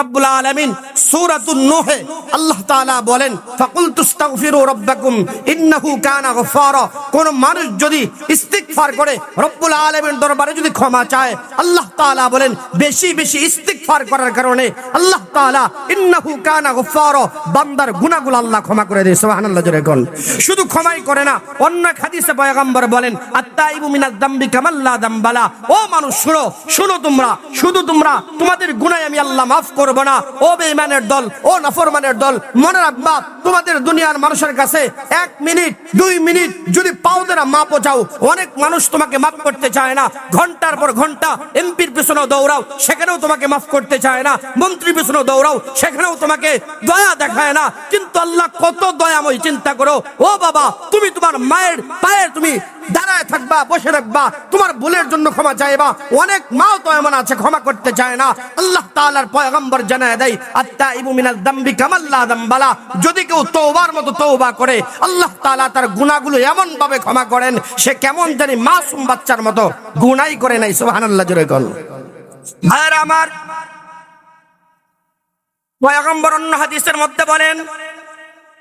রব্বুল আলামিন সূরাতুন নূহে আল্লাহ তাআলা বলেন ফাকুল তুস্তাগফিরু রাব্বাকুম, ইন্নাহু কানা গফফারা। কোন মানুষ যদি ইস্তিগফার করে, রব্বুল আলামিন দরবারে যদি ক্ষমা চায়, আল্লাহ তাআলা বলেন, বেশি বেশি ইস্তিগফার করার কারণে আল্লাহ তাআলা ইন্নাহু কানা গফফারা, বান্দার গুনাহগুলো আল্লাহ ক্ষমা করে দেয়, সুবহানাল্লাহ, জোরে কোন। শুধু ক্ষমাই করে না, অন্য হাদিসে পয়গম্বর বলেন, আত্তাইবু মিনাজ যামবি কামাল্লা যামবালা ও মানুষ, শুনো শুনো তোমরা, শুধু তোমরা, তোমাদের গুনাহ আমি আল্লাহ মাফ করব না। ও বেঈমানের দল, ও নাফরমানের দল, মনে রাখবা, তোমাদের দুনিয়ার মানুষের কাছে এক মিনিট, দুই মিনিট যদি পাও দ্বারা মাপও চাও। অনেক মানুষ তোমাকে মাফ করতে চায় না। ঘণ্টার পর ঘণ্টা, এমপির পিছনে দৌড়াও, সেখানেও তোমাকে মাফ করতে চায় না। মন্ত্রী পিছনে দৌড়াও, সেখানেও তোমাকে দয়া দেখায় না। কিন্তু আল্লাহ কত দয়াময় চিন্তা করো। ও বাবা, তুমি তোমার মায়ের পায়ে তুমি দাঁড়ায় থাকবা, বসে রাখবা। তোমার ভুলের জন্য ক্ষমা চাইবা। অনেক মাও তো এমন আছে, ক্ষমা করতে চায় না। আল্লাহ তাআলার পয়গম্বর জানায় দেয় আত্তা ইবু মিনাল দাম্বি কামাল্লা দাম্বালা। যদি কেউ তওবার মতো তওবা করে, আল্লাহ তাআলা তার গুনাহগুলো এমন ভাবে ক্ষমা করেন, সে কেমন জানি মাসুম বাচ্চার মতো গুনাই করে নাই সুবহানাল্লাহ, জোরে কোন ভাইরা আমার পয়গম্বর অন্য হাদিসের মধ্যে বলেন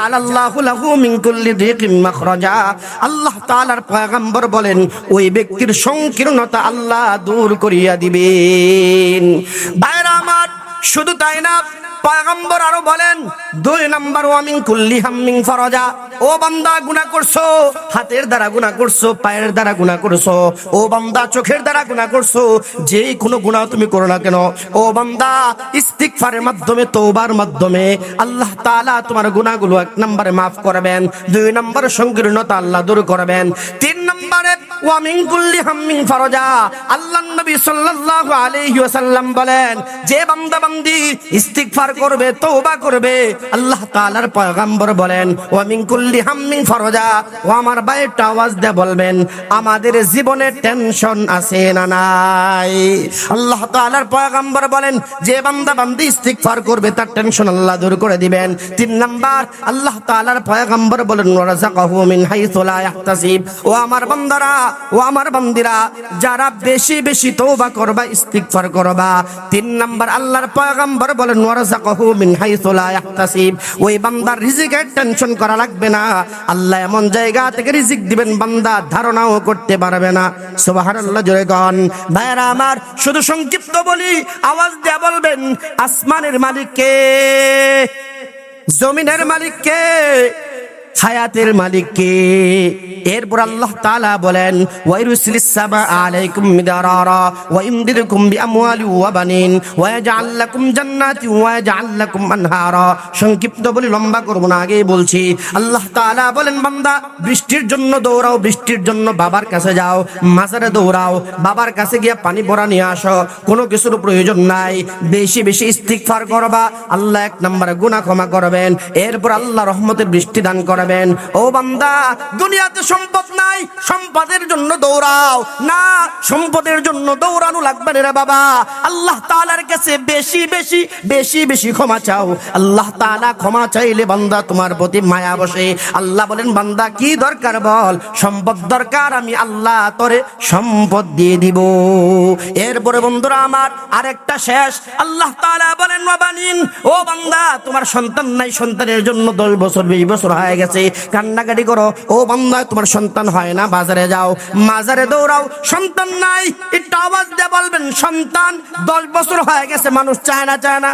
জাআলাল্লাহু লাহু মিন কুল্লি মাখরাজা। আল্লাহ তাআলার পয়গম্বর বলেন, ওই ব্যক্তির সংকীর্ণতা আল্লাহ দূর করিয়া দিবেন। আমার শুধু তাই না, পয়গম্বর আরও বলেন, দুই নাম্বার ওয়ামিন কুল্লি হাম্মিং ফরজা, ও বান্দা গুনাহ করছ, হাতের দ্বারা গুনাহ করছ, পায়ের দ্বারা গুনাহ করছ, ও বান্দা চোখের দ্বারা গুনাহ করছ, যে কোনো গুনাহ তুমি করো না কেন। ও বান্দা, ইস্তিগফারের মাধ্যমে, তওবার মাধ্যমে আল্লাহ তাআলা তোমার গুনাহগুলো এক নম্বরে মাফ করবেন, দুই নম্বরে সংকীর্ণতা আল্লাহ দূর করবেন, তিন নম্বরে ওয়ামিন কুল্লি হাম্মিং ফরজা, আল্লাহ নবী সাল্লাল্লাহু আলাইহি ওয়াসাল্লাম বলেন, যে বান্দা করবে করবে। আল্লাহ তাআলার পয়গম্বর বলেন ওয়ামিন কুল্লি হাম্মিং ফরজা। ও আমার আওয়াজ বলবেন, আমাদের জীবনে টেনশন আছে না নাই? আল্লাহ তাআলার পয়গম্বর বলেন, যে বান্দা বান্দি ইস্তিগফার করবে, তার টেনশন আল্লাহ দূর করে দিবেন। তিন নাম্বার, আল্লাহ তাআলার পয়গম্বর বলেন ওয়ারাযাকাহু মিন হাইথু লা ও আমার বান্দারা, ও আমার বান্দিরা, যারা বেশি বেশি তওবা করবা করবা। তিন নাম্বার, আল্লাহর পয়গম্বর বলেন ওই বান্দার রিজিকের টেনশন করা লাগবে না। আল্লাহ এমন জায়গা থেকে রিজিক দিবেন, বান্দা ধারণাও করতে পারবে না। সুবহানাল্লাহ, জোরে গন ভাইরা আমার, শুধু সংক্ষিপ্ত বলি, আওয়াজ দিয়ে বলবেন, আসমানের মালিক কে জমিনের মালিক কে হায়াতের মালিক কে এরপর আল্লাহ তাআলা বলেন, ওয়াইরুসিলিস সামা আলাইকুম মিদারারা, ওয়া ইমদিদকুম বিআমওয়ালি ওয়া বানিন, ওয়া ইয়াজআল লাকুম জান্নাতি ওয়া ইয়াজআল লাকুম আনহারা। সংক্ষিপ্ত বলি, লম্বা করব না, আগেই বলছি। আল্লাহ তাআলা বলেন, বান্দা, বৃষ্টির জন্য দৌড়াও, বৃষ্টির জন্য বাবার কাছে যাও, মাজারে দৌড়াও, বাবার কাছে গিয়ে পানি ভরা নিয়ে আসো, কোনো কিছুর প্রয়োজন নাই, বেশি বেশি ইস্তিগফার করবা, আল্লাহ এক নম্বরে গুনাহ ক্ষমা করবেন। এরপর আল্লাহ রহমতের বৃষ্টি দান করবেন। ও বান্দা, দুনিয়াতে সম্পদ নাই, সম্পদের জন্য দৌড়াও। না, সম্পদের জন্য দৌড়ানো লাগবে রে বাবা। আল্লাহ তাআলার কাছে বেশি বেশি বেশি বেশি ক্ষমা চাও। আল্লাহ তাআলা ক্ষমা চাইলে বান্দা তোমার প্রতি মায়া বসে। আল্লাহ বলেন, বান্দা, কি দরকার বল? সম্পদ দরকার, আমি আল্লাহ তরে সম্পদ দিয়ে দিব। এরপরে বন্ধুরা, আমার আরেকটা শেষ। আল্লাহ তাআলা বলেন সন্তান নাই, সন্তানের জন্য বছর, বিশ বছর হয়ে গেছে। কান্নাকাটি করো। ও তোমার সন্তান হয় না, বাজারে যাও। মাজারে দৌড়াও। সন্তান নাই বলবেন, সন্তান, দশ বছর হয়ে গেছে, মানুষ চায় না চায় না।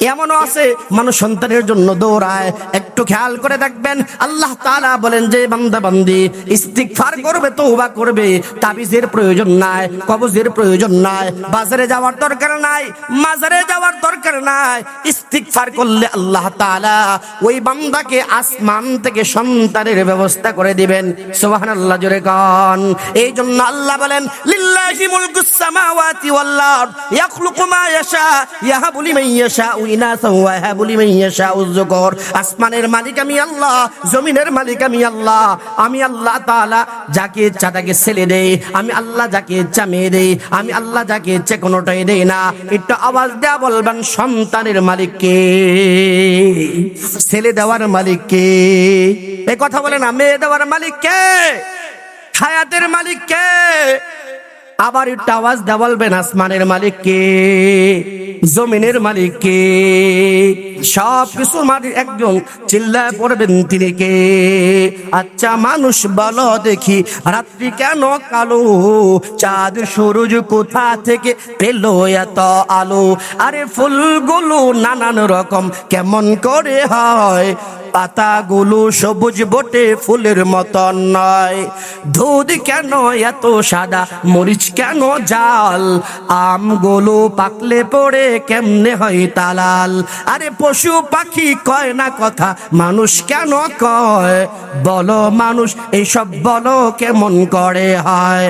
এমনও আছে, মানুষ সন্তানের জন্য দৌড়ায়। একটু খেয়াল করে দেখবেন, আল্লাহ তাআলা বলেন যে, বান্দা, বান্দি, ইস্তিগফার করবে, তওবা করবে, তাবিজের প্রয়োজন নাই, কবজের প্রয়োজন নাই, বাজারে যাওয়ার দরকার নাই, মাজারে যাওয়ার দরকার নাই। ইস্তিগফার করলে আল্লাহ তাআলা ওই বান্দাকে আসমান থেকে সন্তানের ব্যবস্থা করে দিবেন। সুবহানাল্লাহ, জোরে গান এই জন্য আল্লাহ বলেন, লিল্লাহি মুলকুস সামাওয়াতি ওয়াল ইয়াখলুকু মা ইয়াশা, ইয়াহাবু লিমান ইয়াশা আসমানের মালিক আমি আল্লাহ, জমিনের মালিক আমি আল্লাহ। আমি আল্লাহ তাআলা যাকে ইচ্ছা তাকে ছেলে দেই, আমি আল্লাহ যাকে ইচ্ছা মেয়ে দেই, আমি আল্লাহ যাকে ইচ্ছে কোনোটাই দেই না। একটু আওয়াজ দেয়া বলবেন, সন্তানের মালিক কে? ছেলে দেওয়ার মালিক কে? এই কথা বলে না, মেয়ে দেওয়ার মালিক কে? হায়াতের মালিক কে? আবার একটু আওয়াজ দেওয়া বলবেন আসমানের মালিক কে জমিনের মালিক কে সব কিছু মালিক একজন, চিল্লায় পড়বেন তিনি কে? আচ্ছা মানুষ বলো দেখি, রাত্রি কেন কালো? চাঁদ, সূরজ কোথা থেকে পেল এত আলো? আরে ফুলগুলো নানান রকম, কেমন করে হয়? পাতাগুলো সবুজ বটে ফুলের মতন নয়। দুধ কেন এত সাদা, মরিচ কেন জাল? আমগুলো পাকলে পড়ে কেমনে হয় তালাল? আরে পশু পাখি কয় না কথা, মানুষ কেন কয়? বলো মানুষ এইসব বলো কেমন করে হয়?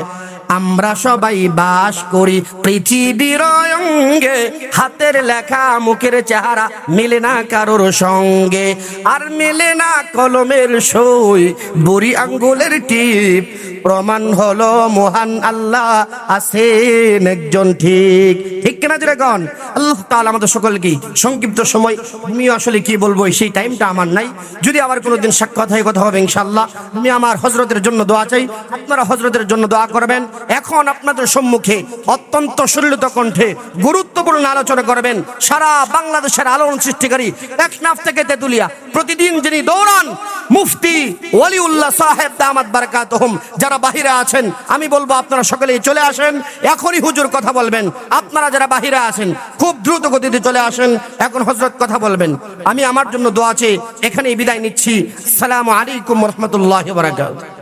আমরা সবাই বাস করি পৃথিবীর অঙ্গে। হাতের লেখা মুখের চেহারা মিলে না কারোর সঙ্গে। আর মিলে না কলমের সই, বুড়ি আঙ্গুলের টিপ। প্রমাণ হলো মহান আল্লাহ আছেন একজন ঠিক। ঠিক কিনা জুড়ে গন আল্লাহ তাআলা আমাদের সকলকে সংক্ষিপ্ত সময় আমি আসলে কি বলব, সেই টাইমটা আমার নাই। যদি আবার কোনো দিন সাক্ষাৎ হয় কথা হবে ইনশাল্লাহ আমি আমার হজরতের জন্য দোয়া চাই। আপনারা হজরতের জন্য দোয়া করবেন। এখন আপনাদের সম্মুখে অত্যন্ত সুললিত কণ্ঠে গুরুত্বপূর্ণ আলোচনা করবেন সারা বাংলাদেশের আলোড়ন সৃষ্টিকারী একনাফ থেকে তেতুলিয়া। প্রতিদিন যিনি দৌড়ান, মুফতি ওলিউল্লাহ সাহেব দামাত বারাকাতহুম যারা বাহিরে আছেন, আমি বলব আপনারা সকলেই চলে আসেন, এখনই হুজুর কথা বলবেন। আপনারা যারা বাহিরে আছেন, খুব দ্রুত গতিতে চলে আসেন, এখন হজরত কথা বলবেন। আমি আমার জন্য দোয়া চেয়ে এখানেই বিদায় নিচ্ছি। সালাম আলাইকুম রহমতুল্লাহ বারাকাতুহু।